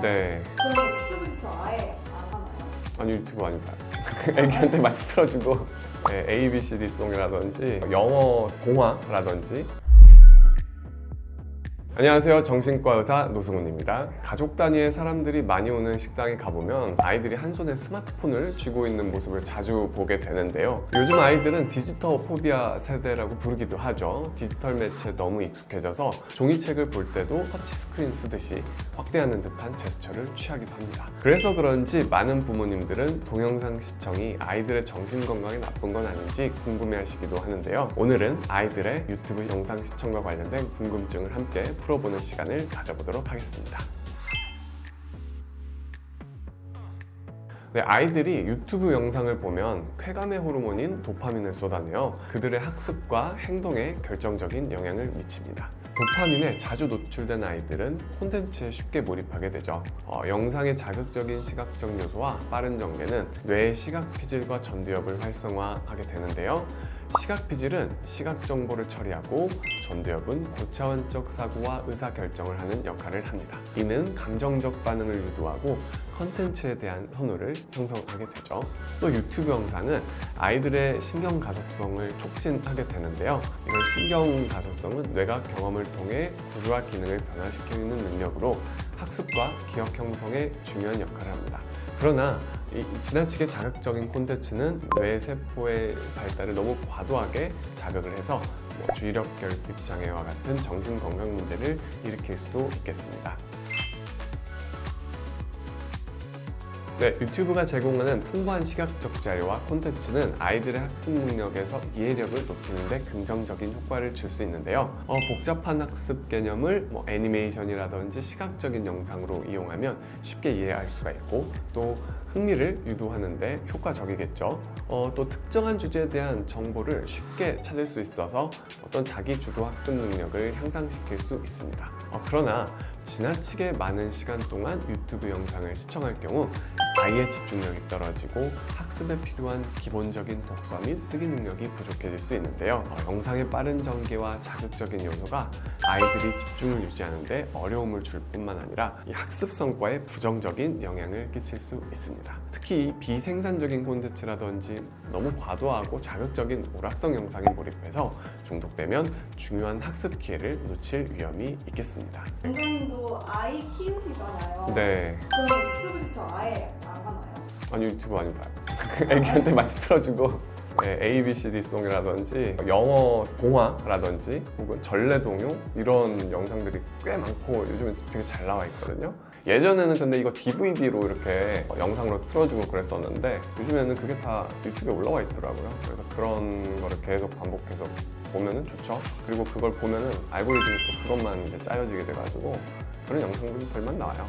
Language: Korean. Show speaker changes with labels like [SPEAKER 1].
[SPEAKER 1] 네.
[SPEAKER 2] 그럼 유튜브 시청 아예 안 하나요?
[SPEAKER 1] 아니 유튜브 많이 봐요. 애기한테 많이 틀어주고 네, A, B, C, D 송이라든지 영어 동화라든지 안녕하세요. 정신과 의사 노승훈입니다. 가족 단위의 사람들이 많이 오는 식당에 가보면 아이들이 한 손에 스마트폰을 쥐고 있는 모습을 자주 보게 되는데요. 요즘 아이들은 디지털 포비아 세대라고 부르기도 하죠. 디지털 매체에 너무 익숙해져서 종이책을 볼 때도 터치 스크린 쓰듯이 확대하는 듯한 제스처를 취하기도 합니다. 그래서 그런지 많은 부모님들은 동영상 시청이 아이들의 정신 건강에 나쁜 건 아닌지 궁금해 하시기도 하는데요. 오늘은 아이들의 유튜브 영상 시청과 관련된 궁금증을 함께 풀어보는 시간을 가져보도록 하겠습니다. 네, 아이들이 유튜브 영상을 보면 쾌감의 호르몬인 도파민을 쏟아내어 그들의 학습과 행동에 결정적인 영향을 미칩니다. 도파민에 자주 노출된 아이들은 콘텐츠에 쉽게 몰입하게 되죠. 어, 영상의 자극적인 시각적 요소와 빠른 전개는 뇌의 시각 피질과 전두엽을 활성화하게 되는데요. 시각 피질은 시각 정보를 처리하고 전두엽은 고차원적 사고와 의사 결정을 하는 역할을 합니다. 이는 감정적 반응을 유도하고 컨텐츠에 대한 선호를 형성하게 되죠. 또 유튜브 영상은 아이들의 신경 가속성을 촉진하게 되는데요. 이런 신경 가속성은 뇌가 경험을 통해 구조와 기능을 변화시키는 능력으로 학습과 기억 형성에 중요한 역할을 합니다. 그러나 이 지나치게 자극적인 콘텐츠는 뇌 세포의 발달을 너무 과도하게 자극을 해서 뭐 주의력 결핍 장애와 같은 정신 건강 문제를 일으킬 수도 있겠습니다. 네, 유튜브가 제공하는 풍부한 시각적 자료와 콘텐츠는 아이들의 학습 능력에서 이해력을 높이는 데 긍정적인 효과를 줄 수 있는데요. 어, 복잡한 학습 개념을 뭐 애니메이션이라든지 시각적인 영상으로 이용하면 쉽게 이해할 수가 있고 또 흥미를 유도하는데 효과적이겠죠. 어, 또 특정한 주제에 대한 정보를 쉽게 찾을 수 있어서 어떤 자기 주도 학습 능력을 향상시킬 수 있습니다. 어, 그러나 지나치게 많은 시간 동안 유튜브 영상을 시청할 경우 아이의 집중력이 떨어지고 학습에 필요한 기본적인 독서 및 쓰기 능력이 부족해질 수 있는데요. 어, 영상의 빠른 전개와 자극적인 요소가 아이들이 집중을 유지하는데 어려움을 줄 뿐만 아니라 이 학습 성과에 부정적인 영향을 끼칠 수 있습니다. 특히 이 비생산적인 콘텐츠라든지 너무 과도하고 자극적인 오락성 영상에 몰입해서 중독되면 중요한 학습 기회를 놓칠 위험이 있겠습니다.
[SPEAKER 2] 원장님도 아이 키우시잖아요.
[SPEAKER 1] 네.
[SPEAKER 2] 그럼 유튜브 시청 아예 안 하나요?
[SPEAKER 1] 아니 유튜브 많이 봐요. 애기한테 많이 틀어주고 네, A, B, C, D 송이라든지 영어 동화라든지 혹은 전래 동요 이런 영상들이 꽤 많고 요즘은 되게 잘 나와 있거든요. 예전에는 근데 이거 DVD로 이렇게 영상으로 틀어주고 그랬었는데 요즘에는 그게 다 유튜브에 올라와 있더라고요. 그래서 그런 거를 계속 반복해서 보면은 좋죠. 그리고 그걸 보면은 알고리즘이 또 그것만 이제 짜여지게 돼가지고 그런 영상들이 별만 나와요.